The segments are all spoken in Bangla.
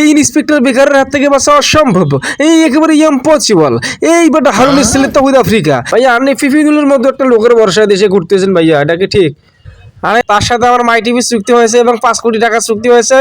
এই ইন্সপেক্টর বেকারের হাত থেকে বাঁচা অসম্ভব। এই একেবারে ইম্পসিবল এই বেটা হারুনের ছেলে তহুদ আফ্রিকা। ভাইয়া আপনি ফিফিগুলোর মধ্যে একটা লোকের ভরসায় দেশে ঘুরতেছেন ভাইয়া এটা কি ঠিক? আরে তার সাথে আমার মাই টিভি চুক্তি হয়েছে এবং পাঁচ কোটি টাকা চুক্তি হয়েছে।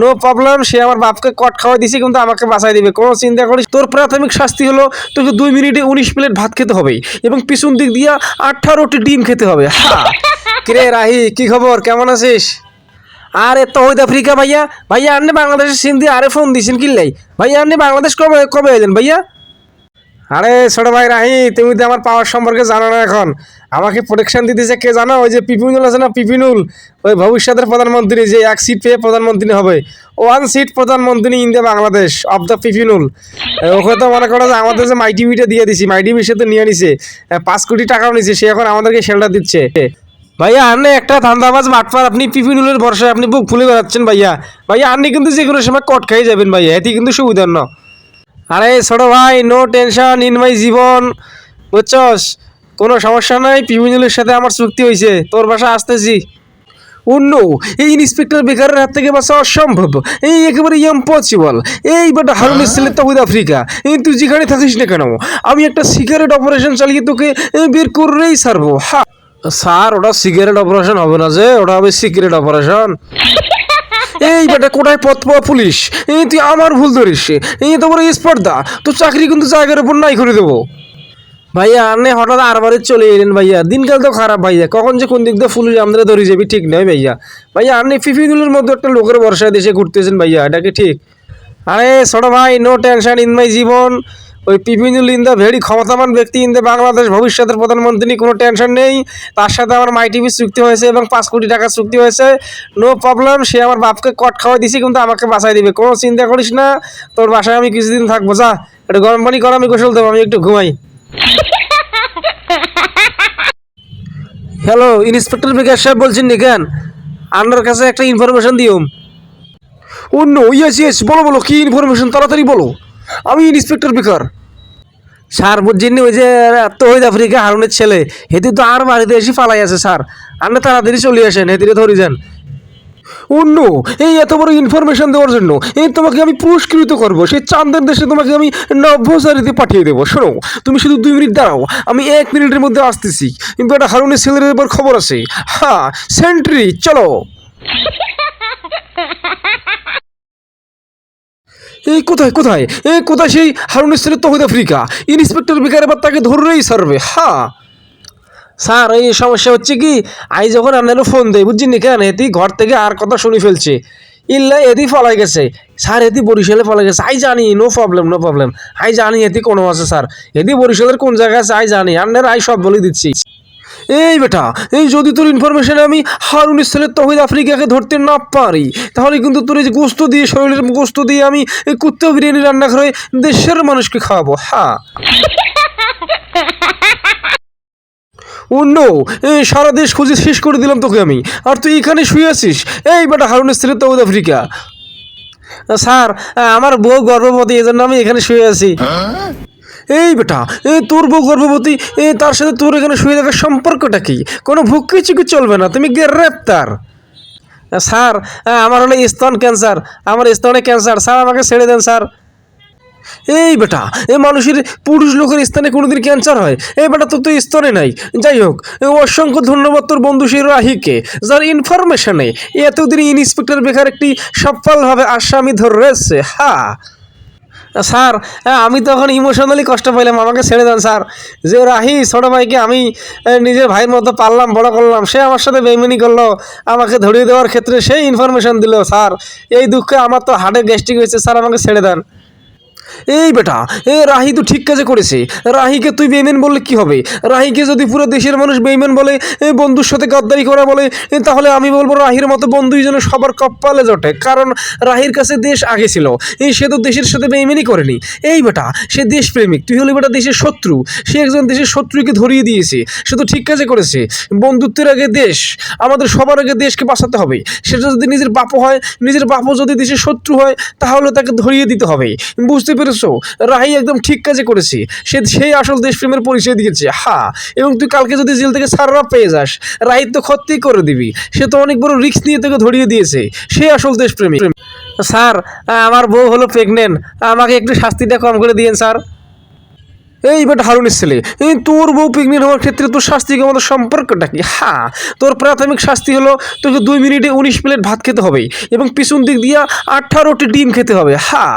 নো প্রবলেম সে আমার বাপকে কট খাওয়াই দিছে কিন্তু আমাকে বাঁচাই দিবে। কোনো চিন্তা করিস তোর প্রাথমিক শাস্তি হলো তোকে দুই মিনিটে উনিশ প্লেট ভাত খেতে হবে এবং পিছন দিক দিয়া আঠারোটি ডিম খেতে হবে। হ্যাঁ কিরে রাহি কি খবর? কেমন আছিস? আরে তহিদ আফ্রিকা ভাইয়া ভাইয়া আপনি বাংলাদেশের দিয়ে আরে ফোন দিয়েছেন কিল্লাই? ভাইয়া আপনি বাংলাদেশ কবে কবে এলেন ভাইয়া? আরে ছোট ভাই রাহি তুমি তো আমার পাওয়ার সম্পর্কে জানো না এখন। আমাকে প্রোটেকশন দিতেছে কে জানো? ওই যে পিপিনুল আছে না, পিপিনুল? ওই ভবিষ্যতের প্রধানমন্ত্রী, যে এক সিট পেয়ে প্রধানমন্ত্রী হবে। ওয়ান সিট প্রধানমন্ত্রী ইন্ডিয়া বাংলাদেশ অফ দ্য পিপিনুল। ওকে তো মনে করো যে আমাদের যে মাই টিভিটা দিয়ে দিছি মাই টিভির সাথে নিয়ে নিছে। পাঁচ কোটি টাকাও নিছে, সে এখন আমাদেরকে শেল্টার দিচ্ছে। ভাইয়া আপনি একটা ধান্দাবাজ মাঠপার আপনি পিপিনুলের ভরসায় আপনি বুক ফুলে বেড়াচ্ছেন ভাইয়া। ভাইয়া আপনি কিন্তু যে কোনো সময় কট খাই যাবেন ভাইয়া এতে কিন্তু সুবিধার না। আরে, ছোট ভাই নো টেনশন ইন মাই জীবন। বুঝছস? কোনো সমস্যা নাই পিপিনুলের সাথে আমার চুক্তি হয়েছে তোর বাসা আসতেছি। অন্য এই ইন্সপেক্টর বেকারের হাত থেকে বাঁচা অসম্ভব। এই একেবারে ইম্পসিবল এই বেটা হারুনের ছেলে তহুদ আফ্রিকা। এই তুই যেখানে থাকিস না কেন? আমি একটা সিগারেট অপারেশন চালিয়ে তোকে বের করেই ছাড়বো। হা। স্যার, ওটা সিগারেট অপারেশন হবে না যে, ওটা হবে সিগারেট অপারেশন এই বেটা কোটায় পথ পাওয়া পুলিশ? এই তুই আমার ভুল ধরিস। এই তো বড় স্পর্ধা। তোর চাকরি কিন্তু জায়গার উপর নাই করে দেবো। ভাইয়া, আপনি হঠাৎ আরবারে চলে এলেন ভাইয়া। দিনকাল তো খারাপ ভাইয়া। কখন যে কোন দিক দিয়ে পুলিশ আমাদের ধরে যাবি ঠিক নয় ভাইয়া। ভাইয়া, আপনি ফিফিগুলোর মধ্যে একটা লোকের ভরসায় দেশে ঘুরতেছেন ভাইয়া। এটা কি ঠিক? আরে, ছোট ভাই নো টেনশন ইন মাই জীবন। ওই পিপিনুল ইন দ্য ভেরি ক্ষমতাবান ব্যক্তি ইন দ্য বাংলাদেশ, ভবিষ্যতের প্রধানমন্ত্রী, কোনো টেনশন নেই। তার সাথে আমার মাই টিভি চুক্তি হয়েছে এবং পাঁচ কোটি টাকা চুক্তি হয়েছে। নো প্রবলেম সে আমার বাপকে কট খাওয়াই দিছে, কিন্তু আমাকে বাঁচাই দিবে। কোনো চিন্তা করিস না, তোর বাসায় আমি কিছুদিন থাকব, যা। একটু গরম পানি কর, আমি গোসল দেবো, আমি একটু ঘুমাই। হ্যালো ইন্সপেক্টর বেকার সাহেব বলছেন নি কেন? আপনার কাছে একটা ইনফরমেশন দিও। অন্য ইয়েস ইয়েস বলো বলো, কি ইনফরমেশন তাড়াতাড়ি বলো। আমি ইন্সপেক্টর বেকার। স্যার বুঝছেন ওই যে তহিদ আফ্রিকা হারুনের ছেলে, হেতু তো আর বাড়িতে এসে ফালাই আছে, স্যার। না তাড়াতাড়ি চলে আসেন হেতিরে ধরে যান। অন্য এই এত বড় ইনফরমেশন দেওয়ার জন্য, এই তোমাকে আমি পুরস্কৃত করব, সেই চান্দের দেশে তোমাকে আমি নভ্যসারিতে পাঠিয়ে দেবো। শোনো, তুমি শুধু দুই মিনিট দাঁড়াও, আমি এক মিনিটের মধ্যে আসতেছি। কিন্তু একটা হারুনের ছেলের এবার খবর আছে। হ্যাঁ সেন্ট্রি, চলো। এই কোথায় কোথায়? এই কোথায় সেই হারুনের ছেলে তহিদ আফ্রিকা? ইন্সপেক্টর বেকার এবার তাকে ধরেই সারবে হ্যাঁ স্যার, এই সমস্যা হচ্ছে কি, আই যখন আপনারও ফোন দেয়, বুঝছেন কেন? এটি ঘর থেকে আর কথা শুনে ফেলছে। ইল্লা এদি ফলাই গেছে। স্যার এদি বরিশালে ফলাই গেছে। আই জানি no problem no problem I জানি এটি কোনো আছে, স্যার। এদি বরিশালের কোন জায়গায় আছে, আই জানি। আপনার আই সব বলে দিচ্ছি। এই বেটা, এই যদি তোর ইনফরমেশন আমি হারুনের ছেলে তহিদ আফ্রিকাকে ধরতে না পারি, তাহলে কিন্তু তোর এই যে গোস্ত দিয়ে, শরীরের গোস্ত দিয়ে আমি এই কুত্তা বিরিয়ানি রান্না করে দেশের মানুষকে খাওয়াবো হ্যাঁ অন্য সারা দেশ খুঁজে শেষ করে দিলাম তোকে আমি, আর তুই এখানে শুয়ে আছিস? এই বেটা হারুন ছেলে তৌদ আফ্রিকা। স্যার, আমার বউ গর্ভবতী এই জন্য আমি এখানে শুয়ে আছি। এই বেটা, এ তোর বউ গর্ভবতী, এ তার সাথে তোর এখানে শুয়ে থাকার সম্পর্কটা কি? কোনো ভুক্কি চুকি চলবে না, তুমি গ্রেপ্তার স্যার আমার হলো স্তন ক্যান্সার, আমার স্তনে ক্যান্সার, স্যার আমাকে ছেড়ে দেন, স্যার। এই বেটা, এ মানুষের পুরুষ লোকের স্থানে কোনোদিন ক্যান্সার হয়, এই বেটা তো স্তনে নাই। যাই হোক অসংখ্য ধন্যবাদ তোর বন্ধু সেই রাহিকে, যার ইনফরমেশনে এতদিন ইন্সপেক্টর বেকার একটি সফলভাবে আসামি ধরেছে হ্যাঁ স্যার আমি তখন ইমোশনালি কষ্ট পাইলাম, আমাকে ছেড়ে দেন, স্যার। যে রাহি, ছোটো ভাইকে আমি নিজের ভাইয়ের মতো পারলাম বড় করলাম, সে আমার সাথে বেইমানি করল, আমাকে ধরিয়ে দেওয়ার ক্ষেত্রে সেই ইনফরমেশন দিল, স্যার। এই দুঃখে আমার তো হার্টে গ্যাস্ট্রিক হয়েছে, স্যার, আমাকে ছেড়ে দেন। এই বেটা, এ রাহি তো ঠিক কাজে করেছে। রাহিকে তুই বেইমেন বললে কি হবে? রাহিকে যদি পুরো দেশের মানুষ বেইমেন বলে, এ বন্ধুর সাথে গাদ্দারি করা বলে তাহলে আমি বলব রাহির মতো বন্ধুই যেন সবার কপালে জটে। কারণ রাহির কাছে দেশ আগে ছিল। সে তো দেশের সাথে বেইমেনই করেনি। এই বেটা, সে দেশপ্রেমিক। তুই হলে বেটা দেশের শত্রু। সে একজন দেশের শত্রুকে ধরিয়ে দিয়েছে। সে তো ঠিক কাজে করেছে। বন্ধুত্বের আগে দেশ, আমাদের সবার আগে দেশকে বাঁচাতে হবে। সেটা যদি নিজের বাপও হয়, নিজের বাপও যদি দেশের শত্রু হয়, তাহলে তাকে ধরিয়ে দিতে হবে। বুঝতে পেরেছ? রাহি একদম ঠিক কাজে করেছি। সে সেই আসল দেশপ্রেমের পরিচয় দিয়েছে। হ্যাঁ এবং তুই কালকে যদি জেল থেকে সাররা পেয়ে যাস, রাহির তো ক্ষতি করে দিবি। সে তো অনেক বড় রিস্ক নিয়ে তোকে ধরিয়ে দিয়েছে। সে আসল দেশপ্রেমিক স্যার, আমার বউ হলো প্রেগনেন্ট আমাকে একটু শাস্তিটা কম করে দিয়েন, স্যার। এই বেটা হারুনের ছেলে এই তোর বউ প্রেগনেন্ট হওয়ার ক্ষেত্রে তোর শাস্তি আমাদের সম্পর্কটা কি? হ্যাঁ তোর প্রাথমিক শাস্তি হলো তোকে দুই মিনিটে উনিশ প্লেট ভাত খেতে হবে এবং পিছন দিক দিয়ে আঠারোটি ডিম খেতে হবে। হ্যাঁ